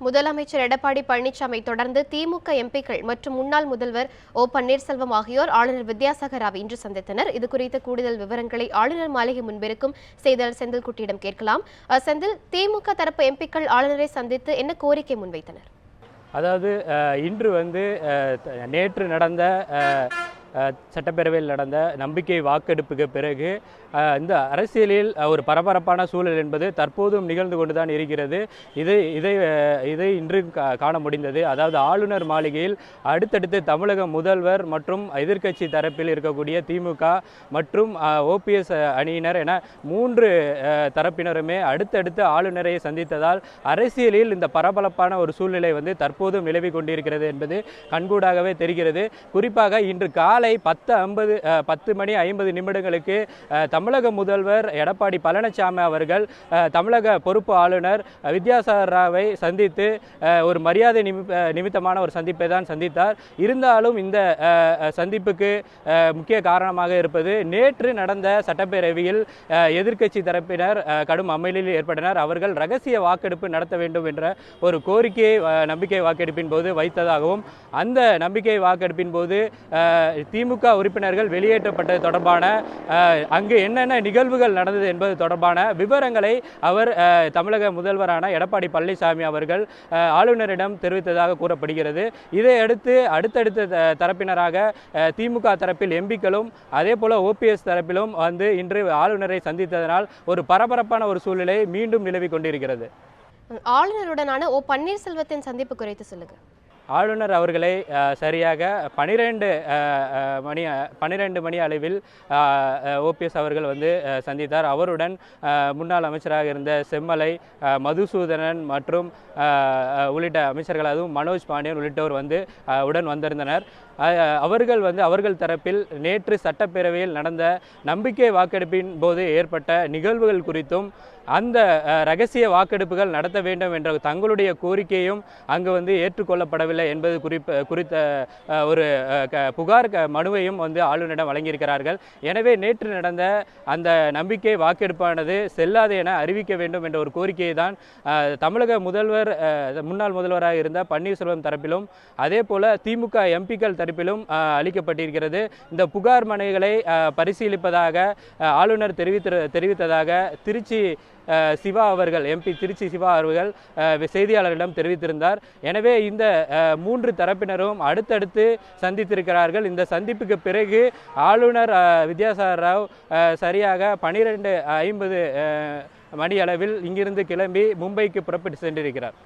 முதலமைச்சர் எடப்பாடி பழனிசாமி தொடர்ந்து திமுக எம்பிக்கள் மற்றும் முன்னாள் முதல்வர் ஓ பன்னீர்செல்வம் ஆகியோர் ஆளுநர் வித்யாசாகர் இன்று சந்தித்தனர். இது குறித்த கூடுதல் விவரங்களை ஆளுநர் மாளிகை முன்பிருக்கும் செய்தியாளர் செந்தில்குட்டியிடம் கேட்கலாம். அஹ், செந்தில் திமுக தரப்பு எம்பிக்கள் ஆளுநரை சந்தித்து என்ன கோரிக்கை முன்வைத்தனர்? அதாவது இன்று வந்து நேற்று நடந்த சட்டப்பேரவையில் நடந்த நம்பிக்கை வாக்கெடுப்புக்கு பிறகு இந்த அரசியலில் ஒரு பரபரப்பான சூழல் என்பது தற்போதும் நிகழ்ந்து கொண்டுதான் இருக்கிறது. இது இதை இதை இன்று கா- காண முடிந்தது. அதாவது ஆளுநர் மாளிகையில் அடுத்தடுத்து தமிழக முதல்வர் மற்றும் எதிர்க்கட்சி தரப்பில் இருக்கக்கூடிய திமுக மற்றும் ஓபிஎஸ் அணியினர் என மூன்று தரப்பினருமே அடுத்தடுத்து ஆளுநரை சந்தித்ததால் அரசியலில் இந்த பரபரப்பான ஒரு சூழ்நிலை வந்து தற்போதும் நிலவி கொண்டிருக்கிறது என்பது கண்கூடாகவே தெரிகிறது. குறிப்பாக இன்று கால பத்து ஐம்பது பத்து மணி ஐம்பது நிமிடங்களுக்கு தமிழக முதல்வர் எடப்பாடி பழனிசாமி அவர்கள் தமிழக பொறுப்பு ஆளுநர் வித்யாசாகர் ராவை சந்தித்து ஒரு மரியாதை நிமி- நிமித்தமான ஒரு சந்திப்பை தான் சந்தித்தார். இருந்தாலும் இந்த சந்திப்புக்கு முக்கிய காரணமாக இருப்பது நேற்று நடந்த சட்டப்பேரவையில் எதிர்க்கட்சி தரப்பினர் கடும் அமளியில் ஏற்பட்டனர். அவர்கள் ரகசிய வாக்கெடுப்பு நடத்த வேண்டும் என்ற ஒரு கோரிக்கையை நம்பிக்கை வாக்கெடுப்பின் போது வைத்ததாகவும் அந்த நம்பிக்கை வாக்கெடுப்பின் போது திமுக உறுப்பினர்கள் வெளியேற்றப்பட்டது தொடர்பான அங்கு என்னென்ன நிகழ்வுகள் நடந்தது என்பது தொடர்பான விவரங்களை அவர் தமிழக முதல்வரான எடப்பாடி பழனிசாமி அவர்கள் ஆளுநரிடம் தெரிவித்ததாக கூறப்படுகிறது. இதையடுத்து அடுத்தடுத்த த- தரப்பினராக திமுக தரப்பில் எம்பிக்களும் அதே போல ஓபிஎஸ் தரப்பிலும் வந்து இன்று ஆளுநரை சந்தித்ததனால் ஒரு பரபரப்பான ஒரு சூழ்நிலை மீண்டும் நிலவி கொண்டிருக்கிறது. ஆளுநருடனான ஓ பன்னீர்செல்வத்தின் சந்திப்பு குறித்து சொல்லுங்கள் ஆளுநர் அவர்களை சரியாக பனிரெண்டு மணி பன்னிரெண்டு மணி அளவில் ஓபிஎஸ் அவர்கள் வந்து சந்தித்தார். அவருடன் முன்னாள் அமைச்சராக இருந்த செம்மலை மதுசூதனன் மற்றும் உள்ளிட்ட அமைச்சர்கள் அதுவும் மனோஜ் பாண்டியன் உள்ளிட்டோர் வந்து உடன் வந்திருந்தனர். அவர்கள் வந்து அவர்கள் தரப்பில் நேற்று சட்டப்பேரவையில் நடந்த நம்பிக்கை வாக்கெடுப்பின் போது ஏற்பட்ட நிகழ்வுகள் குறித்தும் அந்த ரகசிய வாக்கெடுப்புகள் நடத்த வேண்டும் என்ற தங்களுடைய கோரிக்கையும் அங்கு வந்து ஏற்றுக்கொள்ளப்படவில்லை. என்பது குறிப்ப குறித்த ஒரு புகார் மனுவையும் வந்து ஆளுநரிடம் வழங்கியிருக்கிறார்கள். எனவே நேற்று நடந்த அந்த நம்பிக்கை வாக்கெடுப்பானது செல்லாது என அறிவிக்க வேண்டும் என்ற ஒரு கோரிக்கையை தான் தமிழக முதல்வர் முன்னாள் முதல்வராக இருந்த பன்னீர்செல்வம் தரப்பிலும் அதே போல திமுக எம்பிக்கள் தரப்பிலும் அளிக்கப்பட்டிருக்கிறது. இந்த புகார் மனைகளை பரிசீலிப்பதாக ஆளுநர் தெரிவித்த தெரிவித்ததாக திருச்சி சிவா அவர்கள் எம்பி திருச்சி சிவா அவர்கள் செய்தியாளர்களிடம் செய்தியாளரிடம் தெரிவித்திருந்தார். எனவே இந்த அஹ், மூன்று தரப்பினரும் அடுத்தடுத்து சந்தித்திருக்கிறார்கள். இந்த சந்திப்புக்கு பிறகு ஆளுநர் அஹ், வித்யாசாகர் ராவ் அஹ், சரியாக பனிரெண்டு ஐம்பது மணி அளவில் இங்கிருந்து கிளம்பி மும்பைக்கு புறப்பட்டு சென்றிருக்கிறார்.